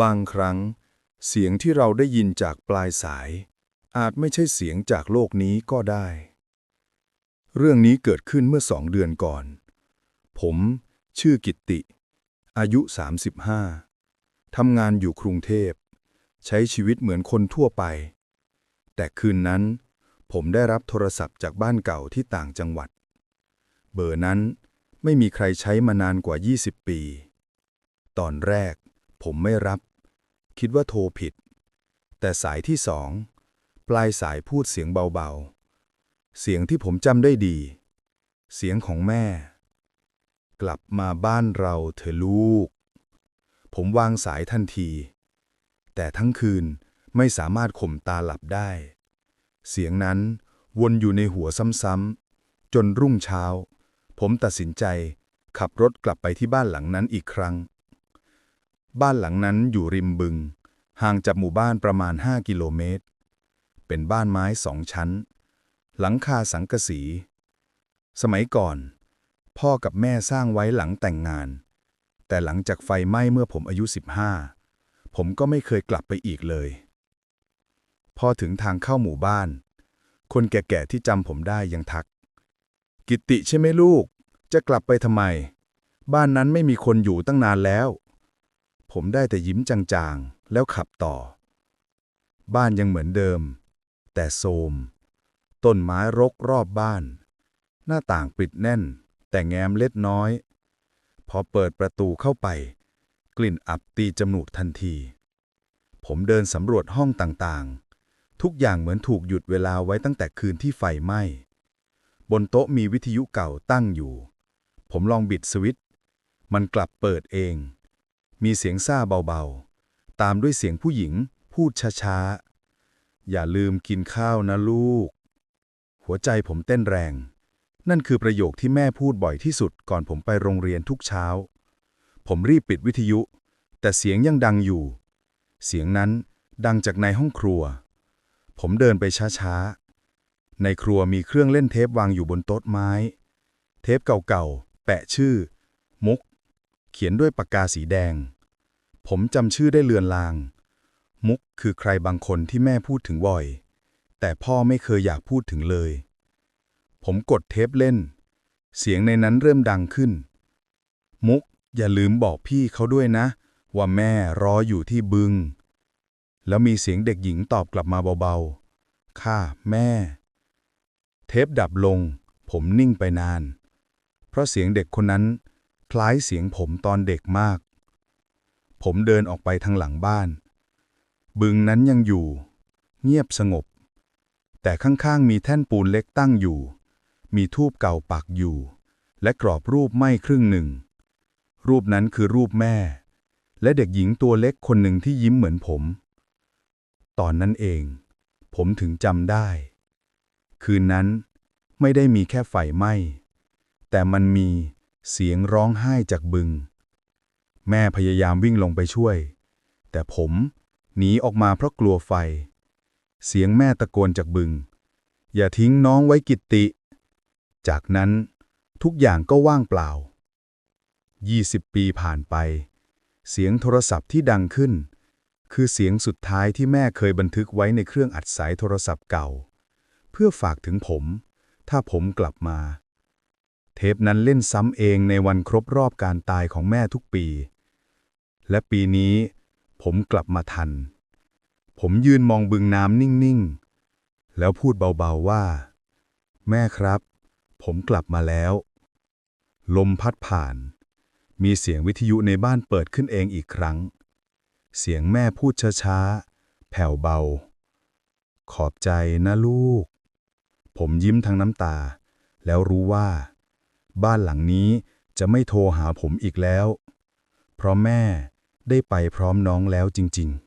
บางครั้ง เสียงที่เราได้ยินจากปลายสาย อาจไม่ใช่เสียงจากโลกนี้ก็ได้ เรื่องนี้เกิดขึ้นเมื่อสองเดือนก่อน ผม ชื่อกิตติ อายุ 35 ทำงานอยู่กรุงเทพ ใช้ชีวิตเหมือนคนทั่วไป แต่คืนนั้น ผมได้รับโทรศัพท์จากบ้านเก่าที่ต่างจังหวัด เบอร์นั้นไม่มีใครใช้มานานกว่า 20 ปี ตอนแรก ผมไม่รับ คิดว่าโทรผิด แต่สายที่สอง ปลายสายพูดเสียงเบาๆ เสียงที่ผมจำได้ดี เสียงของแม่ กลับมาบ้านเราเถอลูก ผมวางสายทันที แต่ทั้งคืนไม่สามารถข่มตาหลับได้ เสียงนั้นวนอยู่ในหัวซ้ำๆ จนรุ่งเช้า ผมตัดสินใจขับรถกลับไปที่บ้านหลังนั้นอีกครั้ง บ้านหลังนั้นอยู่ริมบึง ห่างจากหมู่บ้านประมาณ 5 กิโลเมตร เป็นบ้านไม้สองชั้น หลังคาสังกะสี สมัยก่อน พ่อกับแม่สร้างไว้หลังแต่งงาน แต่หลังจากไฟไหม้เมื่อผมอายุ 15 ผมก็ไม่เคยกลับไปอีกเลย พอถึงทางเข้าหมู่บ้าน คนแก่ๆที่จำผมได้ยังทัก กิตติใช่ไหมลูก จะกลับไปทำไม บ้านนั้นไม่มีคนอยู่ตั้งนานแล้ว ผมได้แต่ยิ้มจางๆ แล้วขับต่อ บ้านยังเหมือนเดิม แต่โทรมต้นไม้รกรอบบ้าน หน้าต่างปิดแน่น แต่แง้มเล็ดน้อย พอเปิดประตูเข้าไป กลิ่นอับตีจมูกทันที ผมเดินสำรวจห้องต่างๆ ทุกอย่างเหมือนถูกหยุดเวลาไว้ตั้งแต่คืนที่ไฟไหม้บนโต๊ะมีวิทยุเก่าตั้งอยู่ ผมลองบิดสวิตช์มันกลับเปิดเอง มีเสียงซ่าเบาๆ ตามด้วยเสียงผู้หญิง พูดช้าๆ อย่าลืมกินข้าวนะลูก หัวใจผมเต้นแรง นั่นคือประโยคที่แม่พูดบ่อยที่สุดก่อนผมไปโรงเรียนทุกเช้า ผมรีบปิดวิทยุ แต่เสียงยังดังอยู่ เสียงนั้นดังจากในห้องครัว ผมเดินไปช้าๆ ในครัวมีเครื่องเล่นเทปวางอยู่บนโต๊ะไม้ เทปเก่าๆ แปะชื่อ มุก เขียนด้วยปากกาสีแดง ผมจำชื่อได้เลือนลาง มุกคือใครบางคนที่แม่พูดถึงบ่อย แต่พ่อไม่เคยอยากพูดถึงเลย ผมกดเทปเล่น เสียงในนั้นเริ่มดังขึ้น มุกอย่าลืมบอกพี่เขาด้วยนะ ว่าแม่รออยู่ที่บึง แล้วมีเสียงเด็กหญิงตอบกลับมาเบาๆ ค่ะ แม่ เทปดับลง ผมนิ่งไปนาน เพราะเสียงเด็กคนนั้น คล้ายเสียงผมตอนเด็กมาก ผมเดินออกไปทางหลังบ้าน บึงนั้นยังอยู่ เงียบสงบ แต่ข้างๆมีแท่นปูนเล็กตั้งอยู่ มีทูบเก่าปักอยู่ และกรอบรูปไม้ครึ่งหนึ่ง รูปนั้นคือรูปแม่ และเด็กหญิงตัวเล็กคนหนึ่งที่ยิ้มเหมือนผม ตอนนั้นเอง ผมถึงจำได้ คืนนั้นไม่ได้มีแค่ไฟไหม้แต่มันมี เสียงร้องไห้จากบึง แม่พยายามวิ่งลงไปช่วย แต่ผมหนีออกมาเพราะกลัวไฟ เสียงแม่ตะโกนจากบึง อย่าทิ้งน้องไว้กิตติ จากนั้นทุกอย่างก็ว่างเปล่า 20 ปีผ่านไป เสียงโทรศัพท์ที่ดังขึ้น คือเสียงสุดท้ายที่แม่เคยบันทึกไว้ในเครื่องอัดสายโทรศัพท์เก่า เพื่อฝากถึงผม ถ้าผมกลับมา เทปนั้นเล่นซ้ำเองในวันครบรอบการตายของแม่ทุกปี และปีนี้ ผมกลับมาทัน ผมยืนมองบึงน้ำนิ่ง ๆ แล้วพูดเบา ๆ ว่า แม่ครับ ผมกลับมาแล้ว ลมพัดผ่าน มีเสียงวิทยุในบ้านเปิดขึ้นเองอีกครั้ง เสียงแม่พูดช้า ๆ แผ่วเบา ขอบใจนะลูก ผมยิ้มทั้งน้ำตา แล้วรู้ว่า บ้านหลังนี้จะไม่โทรหาผมอีกแล้ว เพราะแม่ได้ไปพร้อมน้องแล้วจริง ๆ